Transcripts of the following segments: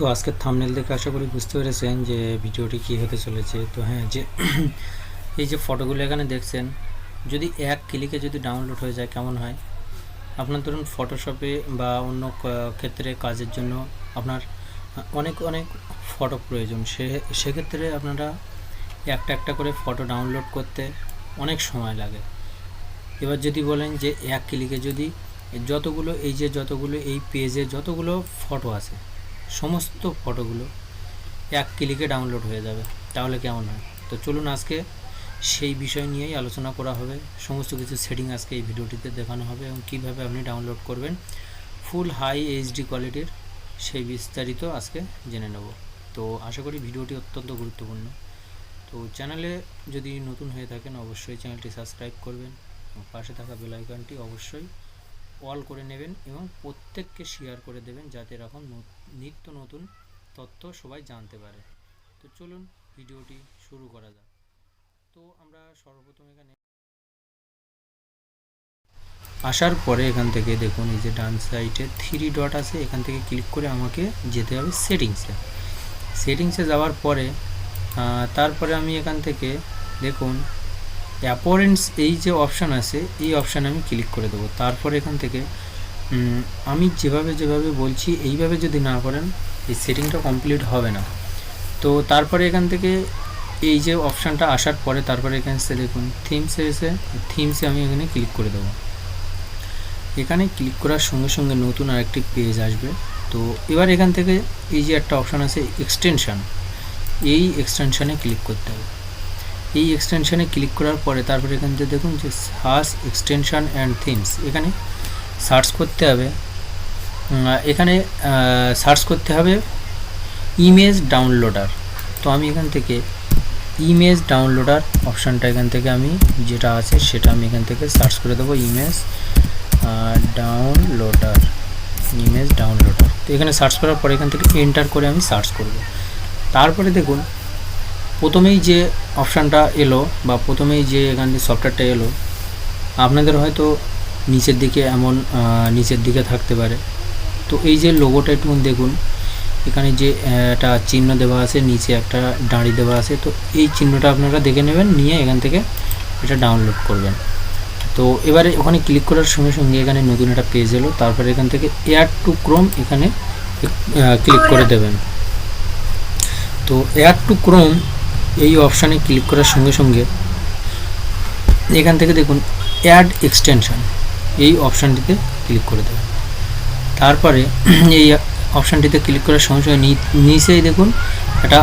তো আজকের থামনেল দেখে আশা করি বুঝতে পেরেছেন যে ভিডিওটি কী হতে চলেছে। তো হ্যাঁ যে এই যে ফটোগুলো এখানে দেখছেন, যদি এক ক্লিকে যদি ডাউনলোড হয়ে যায়, কেমন হয়? আপনার ধরুন ফটোশপে বা অন্য ক্ষেত্রে কাজের জন্য আপনার অনেক অনেক ফটো প্রয়োজন। সে, সেক্ষেত্রে আপনারা একটা একটা করে ফটো ডাউনলোড করতে অনেক সময় লাগে। এবার যদি বলেন যে এক ক্লিকে যদি যতগুলো এই যে, যতগুলো এই পেজে যতগুলো ফটো আছে সমস্ত ফটোগুলো এক ক্লিকে ডাউনলোড হয়ে যাবে। তাহলে কেমন হয়? তো চলুন আজকে সেই বিষয় নিয়েই আলোচনা করা হবে। সমস্ত কিছু সেটিং আজকে এই ভিডিওটিতে দেখানো হবে এবং কীভাবে আপনি ডাউনলোড করবেন। ফুল হাই এইচডি কোয়ালিটির সেই বিস্তারিত আজকে জেনে নেব। তো আশা করি ভিডিওটি অত্যন্ত গুরুত্বপূর্ণ। তো চ্যানেলে যদি নতুন হয়ে থাকেন, অবশ্যই চ্যানেলটি সাবস্ক্রাইব করবেন পাশে থাকা বেল আইকনটি অবশ্যই অল করে নেবেন এবং প্রত্যেককে শেয়ার করে দেবেন যাতে এরকম নিত্য নতুন তথ্য সবাই জানতে পারে। তো চলুন ভিডিওটি শুরু করা যাক। তো আমরা সর্বপ্রথম এখানে আসার পরে এখান থেকে দেখুন, এই যে ডান সাইডে থ্রি ডট আছে, এখান থেকে ক্লিক করে আমাকে যেতে হবে সেটিংসে সেটিংসে যাওয়ার পরে তারপরে আমি এখান থেকে দেখুন অ্যাপোরেন্টস এই যে অপশান আছে, এই অপশানে আমি ক্লিক করে দেবো। তারপর এখান থেকে আমি যেভাবে যেভাবে বলছি, এইভাবে যদি না করেন, এই সেটিংটা কমপ্লিট হবে না। তো তারপরে এখান থেকে এই যে অপশানটা আসার পরে তারপরে এখানে এসে দেখুন থিমসে এসে থিমসে আমি এখানে ক্লিক করে দেবো। এখানে ক্লিক করার সঙ্গে সঙ্গে নতুন আরেকটি পেজ আসবে। তো এবার এখান থেকে এই যে একটা অপশান আছে এক্সটেনশান এই এক্সটেনশানে ক্লিক করতে হবে। এই এক্সটেনশানে ক্লিক করার পরে তারপরে এখান থেকে দেখুন যে সার্চ এক্সটেনশান অ্যান্ড থিমস এখানে সার্চ করতে হবে। এখানে সার্চ করতে হবে ইমেজ ডাউনলোডার। তো আমি এখান থেকে ইমেজ ডাউনলোডার অপশানটা এখান থেকে আমি যেটা আছে সেটা আমি এখান থেকে সার্চ করে দেবো, ইমেজ ডাউনলোডার ইমেজ ডাউনলোডার। তো এখানে সার্চ করার পরে এখান থেকে এন্টার করে আমি সার্চ করব। তারপরে দেখুন, প্রথমেই যে অপশানটা এলো বা প্রথমেই যে এখান থেকে সফটওয়্যারটা এলো, আপনাদের হয়তো নিচের দিকে এমন নিচের দিকে থাকতে পারে। তো এই যে লোগোটা একটু দেখুন, এখানে যে একটা চিহ্ন দেওয়া আছে, নিচে একটা দাঁড়ি দেওয়া আছে, তো এই চিহ্নটা আপনারা দেখে নেবেন, নিয়ে এখান থেকে এটা ডাউনলোড করবেন। তো এবারে ওখানে ক্লিক করার সঙ্গে সঙ্গে এখানে নতুন একটা পেজ এলো, তারপরে এখান থেকে এয়ার টু ক্রোম এখানে ক্লিক করে দেবেন। তো এয়ার টু ক্রোম এই অপশানে ক্লিক করার সঙ্গে সঙ্গে এখান থেকে দেখুন অ্যাড এক্সটেনশন এই অপশানটিতে ক্লিক করে দেবেন। তারপরে এই অপশানটিতে ক্লিক করার সঙ্গে সঙ্গে নিচেই দেখুন একটা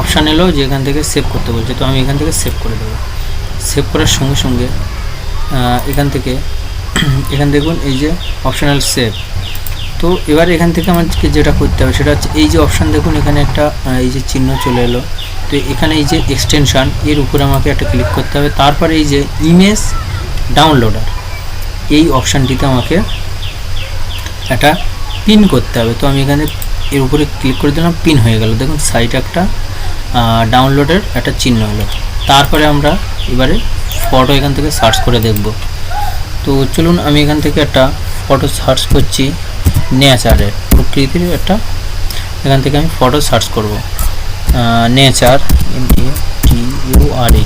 অপশান এলো যে এখান থেকে সেভ করতে বলছে। তো আমি এখান থেকে সেভ করে দেবো। সেভ করার সঙ্গে সঙ্গে এখান থেকে, এখান দেখুন এই যে অপশানাল সেভ। তো এবার এখান থেকে আমাদেরকে যেটা করতে হবে সেটা হচ্ছে এই যে অপশান দেখুন এখানে একটা এই যে চিহ্ন চলে এলো। তো এখানে এই যে এক্সটেনশান এর উপরে আমাকে একটা ক্লিক করতে হবে। তারপরে এই যে ইমেজ ডাউনলোডার। এই অপশানটিতে আমাকে একটা পিন করতে হবে। তো আমি এখানে এর উপরে ক্লিক করে দিলাম পিন হয়ে গেল। দেখুন সাইড একটা ডাউনলোডের একটা চিহ্ন হলো। তারপরে আমরা এবারে ফটো এখান থেকে সার্চ করে দেখব। তো চলুন, আমি এখান থেকে একটা ফটো সার্চ করছি নেচারের প্রকৃতির একটা। এখান থেকে আমি ফটো সার্চ করব। Nature N A T U R E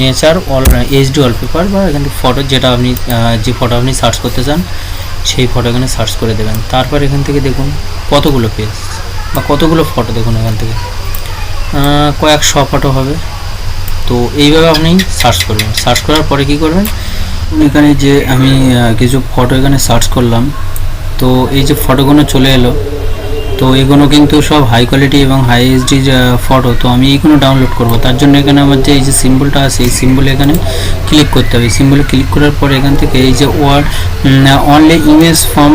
nature all HD wallpaper বা এখান ফটো যেটা আপনি যে ফটো আপনি সার্চ করতে চান, সেই ফটো এখানে সার্চ করে দেবেন। তারপর এখান থেকে দেখুন কতগুলো পেজ বা কতগুলো ফটো দেখুন এখান থেকে। কয়েকশো ফটো হবে। তো এইভাবে আপনি সার্চ করবেন। সার্চ করার পরে কি করবেন? এখানে যে আমি কিছু ফটো এখানে সার্চ করলাম। তো এই যে ফটোগুলো চলে এলো তো এগুলো কিন্তু সব হাই কোয়ালিটি এবং হাই এইচডি ফটো তো আমি এইগুলো ডাউনলোড করব। তার জন্য এখানে আমার যে এই যে সিম্বলটা আছে, এই সিম্বলে এখানে ক্লিক করতে হবে। সিম্বলে ক্লিক করার পরে এখান থেকে এই যে word only image from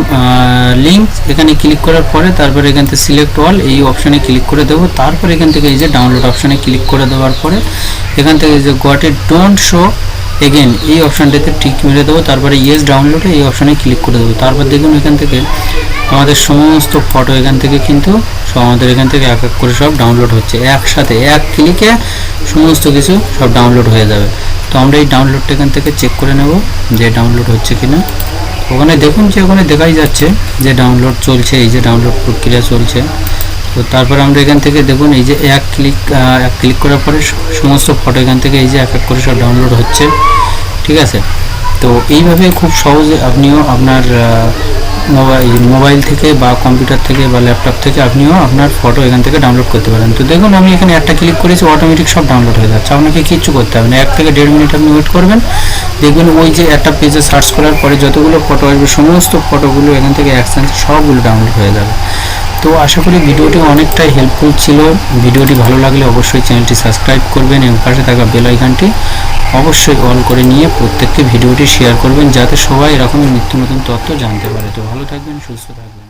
link এখানে ক্লিক করার পরে তারপরে এখান থেকে সিলেক্ট অল এই অপশানে ক্লিক করে দেবো। তারপরে এখান থেকে এই যে ডাউনলোড অপশানে ক্লিক করে দেওয়ার পরে এখান থেকে যে got a don't show again এই অপশানটাতে ঠিক মেরে দেবো, তারপরে ইয়েস ডাউনলোডে এই অপশানে ক্লিক করে দেবো। তারপর দেখুন এখান থেকে আমাদের সমস্ত ফটো এখান থেকে কিন্তু, সব আমাদের এখান থেকে এক এক করে সব ডাউনলোড হচ্ছে। একসাথে এক ক্লিকে সমস্ত কিছু সব ডাউনলোড হয়ে যাবে। তো আমরা এই ডাউনলোডটা এখান থেকে চেক করে নেব যে ডাউনলোড হচ্ছে কি না ওখানে দেখুন যে ওখানে দেখাই যাচ্ছে যে ডাউনলোড চলছে, এই যে ডাউনলোড প্রক্রিয়া চলছে। তো তারপর আমরা এখান থেকে দেখুন, এই যে এক ক্লিক এক ক্লিক করার পরে সমস্ত ফটো এখান থেকে এই যে এক এক করে সব ডাউনলোড হচ্ছে, ঠিক আছে? তো এইভাবে খুব সহজে আপনিও আপনার মোবাইল মোবাইল থেকে বা কম্পিউটার থেকে বা ল্যাপটপ থেকে আপনিও আপনার ফটো এখান থেকে ডাউনলোড করতে পারেন। তো দেখুন, আমি এখানে একটা ক্লিক করেছি অটোমেটিক সব ডাউনলোড হয়ে যাচ্ছে। আপনাকে কিচ্ছু করতে হবে না। এক থেকে দেড় মিনিট আপনি ওয়েট করবেন। দেখবেন ওই যে একটা পেজে সার্চ করার পরে যতগুলো ফটো আসবে, সমস্ত ফটোগুলো এখান থেকে একসাথে সবগুলো ডাউনলোড হয়ে যাবে। তো আশা করি ভিডিওটি অনেকটাই হেল্পফুল ছিল। ভিডিওটি ভালো লাগলে অবশ্যই চ্যানেলটি সাবস্ক্রাইব করবেন এবং পাশে থাকা বেল আইকনটি অবশ্যই অন করে নিয়ে প্রত্যেককে ভিডিওটি শেয়ার করবেন, যাতে সবাই এরকম নিত্য নতুন তথ্য জানতে পারে। তো ভালো থাকবেন, সুস্থ থাকবেন।